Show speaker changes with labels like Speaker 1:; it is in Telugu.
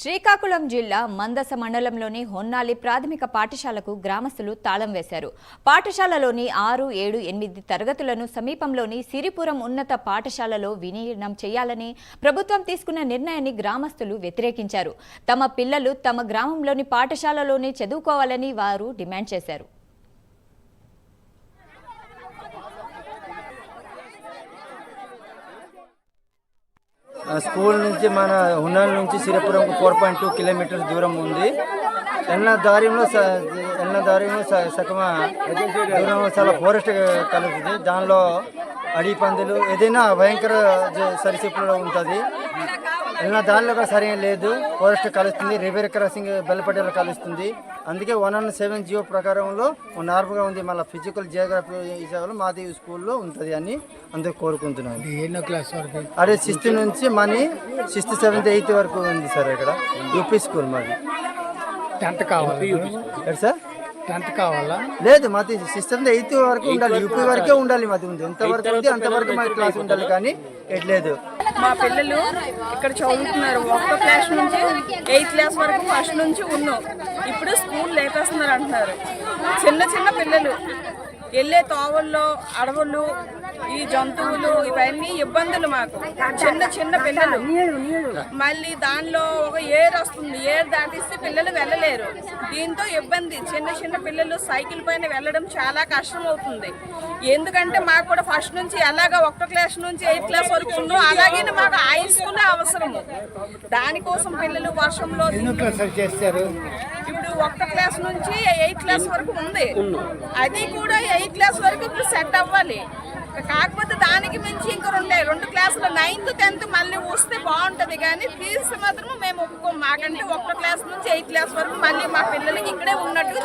Speaker 1: శ్రీకాకుళం జిల్లా మందస మండలంలోని హొన్నాలి ప్రాథమిక పాఠశాలకు గ్రామస్తులు తాళం వేశారు. పాఠశాలలోని ఆరు ఏడు ఎనిమిది తరగతులను సమీపంలోని సిరిపురం ఉన్నత పాఠశాలలో విలీనం చేయాలని ప్రభుత్వం తీసుకున్న నిర్ణయాన్ని గ్రామస్తులు వ్యతిరేకించారు. తమ పిల్లలు తమ గ్రామంలోని పాఠశాలలోనే చదువుకోవాలని వారు డిమాండ్ చేశారు.
Speaker 2: స్కూల్ నుంచి మన హున్నాల నుంచి సిరపురంకు ఫోర్ పాయింట్ టూ కిలోమీటర్స్ దూరం ఉంది. ఎన్న దారిలో ఎన్న దారిలో స- సగమ దూరం చాలా ఫారెస్ట్ కలుగుతుంది. దానిలో అడవి పందులు ఏదైనా భయంకర జ- ఉంటుంది. ఎన్న దానిలో కూడా సరైన లేదు. ఫారెస్ట్ కలుస్తుంది రివర్ క్రాసింగ్ బెల్లపట్టేలో కలుస్తుంది. అందుకే వన్ వన్ సెవెన్ జియో ప్రకారంలో నార్మల్గా ఉంది. మళ్ళీ ఫిజికల్ జియోగ్రఫీ విషయాలు మాది స్కూల్లో ఉంటుంది అని అందరూ కోరుకుంటున్నాను
Speaker 3: ఎన్నో క్లాస్ వరకు?
Speaker 2: అదే సిక్స్త్ నుంచి మనీ సిక్స్త్ సెవెంత్ ఎయిత్ వరకు ఉంది సార్ ఇక్కడ. యూపీ స్కూల్ మాది.
Speaker 3: టెన్త్ కావాలా?
Speaker 2: సార్?
Speaker 3: టెన్త్ కావాలా?
Speaker 2: లేదు మాది సిక్స్త్ నుంచి ఎయిత్ వరకు ఉండాలి. యూపీ వరకే ఉండాలి మాది ఉంది. ఎంతవరకు ఉంది అంతవరకు మా క్లాస్ ఉండాలి కానీ ఎట్లేదు
Speaker 4: మా పిల్లలు ఇక్కడ చదువుతున్నారు. ఒకటో క్లాస్ నుంచి ఎయిత్ క్లాస్ వరకు ఫస్ట్ నుంచి ఉన్నాం. ఇప్పుడు స్కూల్ లేపేస్తున్నారు అంటున్నారు. చిన్న చిన్న పిల్లలు. వెళ్ళే తోవల్లో అడవులు ఈ జంతువులు ఇవన్నీ ఇబ్బందులు మాకు. చిన్న చిన్న పిల్లలు. మళ్ళీ దానిలో ఒక ఏర్ వస్తుంది. ఏర్ దాటిస్తే పిల్లలు వెళ్ళలేరు. దీంతో ఇబ్బంది. చిన్న చిన్న పిల్లలు సైకిల్ పైన వెళ్ళడం చాలా కష్టం అవుతుంది. ఎందుకంటే మాకు కూడా ఫస్ట్ నుంచి ఎలాగ ఒకటో క్లాస్ నుంచి ఎయిత్ క్లాస్ వరకు ఉందో అలాగే మాకు హై స్కూల్ అవసరము. దానికోసం పిల్లలు వర్షంలో
Speaker 3: చేస్తారు?
Speaker 4: ఒకటో క్లాస్ నుంచి ఎయిత్ క్లాస్ వరకు ఉంది. అది కూడా ఎయిత్ క్లాస్ వరకు ఇప్పుడు సెట్ అవ్వాలి. కాకపోతే దానికి మించి ఇంకా రెండే రెండు క్లాసులు నైన్త్ టెన్త్ మళ్ళీ వస్తే బాగుంటది కానీ ఫీజు మాత్రం మేము ఒప్పుకోం మాకంటే ఒకటో క్లాస్ నుంచి ఎయిత్ క్లాస్ వరకు మళ్ళీ మా పిల్లలకి ఇక్కడే ఉన్నట్టు